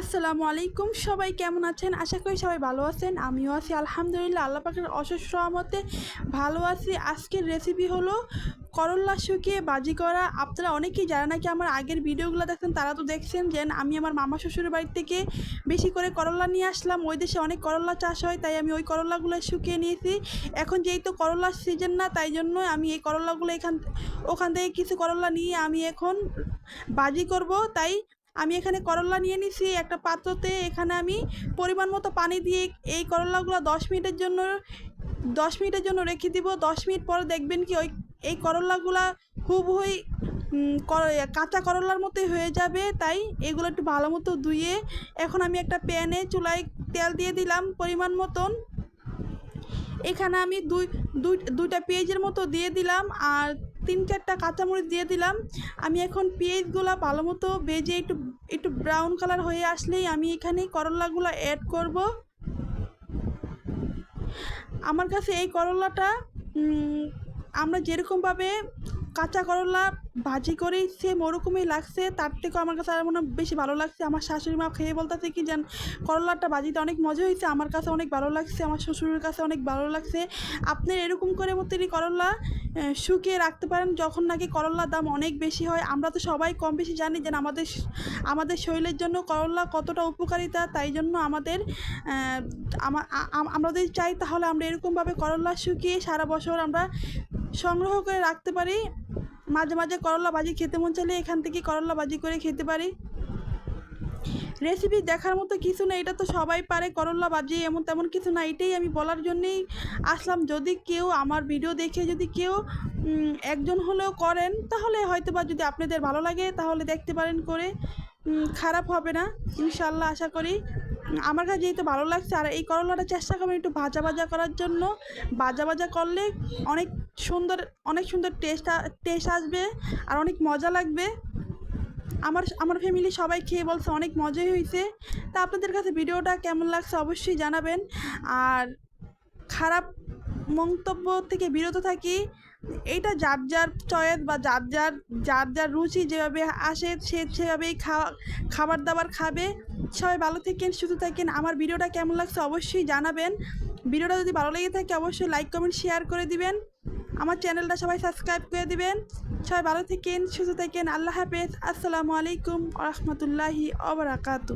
আসসালামু আলাইকুম, সবাই কেমন আছেন? আশা করি সবাই ভালো আছেন, আমিও আছি, আলহামদুলিল্লাহ, আল্লাহ পাকের অশেষ সহমতে ভালো আছি। আজকের রেসিপি হলো করল্লা শুকিয়ে বাজি করা। আপনারা অনেকেই যারা নাকি আমার আগের ভিডিওগুলো দেখছেন, তারা তো দেখছেন যে আমি আমার মামা শ্বশুরের বাড়ি থেকে বেশি করে করল্লা নিয়ে আসলাম। ওই দেশে অনেক করল্লা চাষ হয়, তাই আমি ওই করল্লাগুলো শুকিয়ে নিয়েছি। এখন যেই তো করল্লার সিজন না, তাই জন্য আমি এই করল্লাগুলো এখান ওখান থেকে কিছু করল্লা নিয়ে আমি এখন বাজি করব। তাই আমি এখানে করলা নিয়ে নিছি একটা পাত্রতে এখানে আমি পরিমাণ মতো পানি দিয়ে এই করলাগুলো দশ মিনিটের জন্য দশ মিনিটের জন্য রেখে দিব। দশ মিনিট পরে দেখবেন কি ওই এই করল্লাগুলা হুবহুই উম, কাঁচা করলার মতোই হয়ে যাবে। তাই এগুলো একটু ভালো মতো ধুয়ে এখন আমি একটা প্যানে চুলায় তেল দিয়ে দিলাম পরিমাণ মতন। এখানে আমি দুই দুই, দুইটা পেঁয়াজের মতো দিয়ে দিলাম আর তিন চারটা কাঁচামরিচ দিয়ে দিলাম। আমি এখন পেঁয়াজগুলো ভালো মতো বেজে একটু একটু ব্রাউন কালার হয়ে আসলেই আমি এখানে করলাগুলো অ্যাড করব। আমার কাছে এই করলাটা আমরা যেরকমভাবে কাঁচা করলা ভাজি করি সেম ওরকমই লাগছে। তার থেকেও আমার কাছে আর মনে বেশি ভালো লাগছে। আমার শাশুড়ি মা খেয়ে বলতেছে কি যেন, করলাটা ভাজিতে অনেক মজা হয়েছে। আমার কাছে অনেক ভালো লাগছে। আমার শ্বশুরের কাছে অনেক ভালো লাগছে। আপনি এরকম করে মতোই করলা শুকিয়ে রাখতে পারেন, যখন নাকি করলার দাম অনেক বেশি হয়, আমরা তো সবাই কম বেশি জানি যেন আমাদের আমাদের শরীরের জন্য করলা কতটা উপকারিতা, তাই জন্য আমাদের আমরা যদি চাই তাহলে আমরা এরকমভাবে করলা শুকিয়ে সারা বছর আমরা সংগ্রহ করে রাখতে পারি। মাঝে মাঝে করলা ভাজি খেতে মন চাইলে এখান থেকে করলা ভাজি করে খেতে পারি। রেসিপি দেখার মতো কিছু না এটা তো সবাই পারে, করলা ভাজি এমন তেমন কিছু না, এটাই আমি বলার জন্যেই আসলাম। যদি কেউ আমার ভিডিও দেখে যদি কেউ একজন হলেও করেন, তাহলে হয়তো বা যদি আপনাদের ভালো লাগে, তাহলে দেখতে পারেন করে খারাপ হবে না ইনশাল্লাহ আশা করি। আমার কাছে যেহেতু ভালো লাগছে, আর এই করলাটা চেষ্টা করবেন একটু ভাজা ভাজা করার জন্য। ভাজা ভাজা করলে অনেক সুন্দর, অনেক সুন্দর টেস্ট টেস্ট আসবে আর অনেক মজা লাগবে। আমার আমার ফ্যামিলি সবাই খেয়ে বলছে অনেক মজাই হয়েছে। তা আপনাদের কাছে ভিডিওটা কেমন লাগছে অবশ্যই জানাবেন। আর খারাপ মন্তব্য থেকে বিরত থাকি। এইটা যার যার চয়েস বা যার যার যার যার রুচি যেভাবে আসে সে সেভাবেই খাওয়া, খাবার দাবার খাবে। সবাই ভালো থাকেন, সুস্থ থাকেন। আমার ভিডিওটা কেমন লাগছে অবশ্যই জানাবেন। ভিডিওটা যদি ভালো লেগে থাকে অবশ্যই লাইক কমেন্ট শেয়ার করে দিবেন। আমার চ্যানেলটা সবাই সাবস্ক্রাইব করে দিবেন। সবাই ভালো থাকেন, সুস্থ থাকেন। আল্লাহ হাফেজ। আসসালামু আলাইকুম রহমতুল্লাহি অবরাকাতু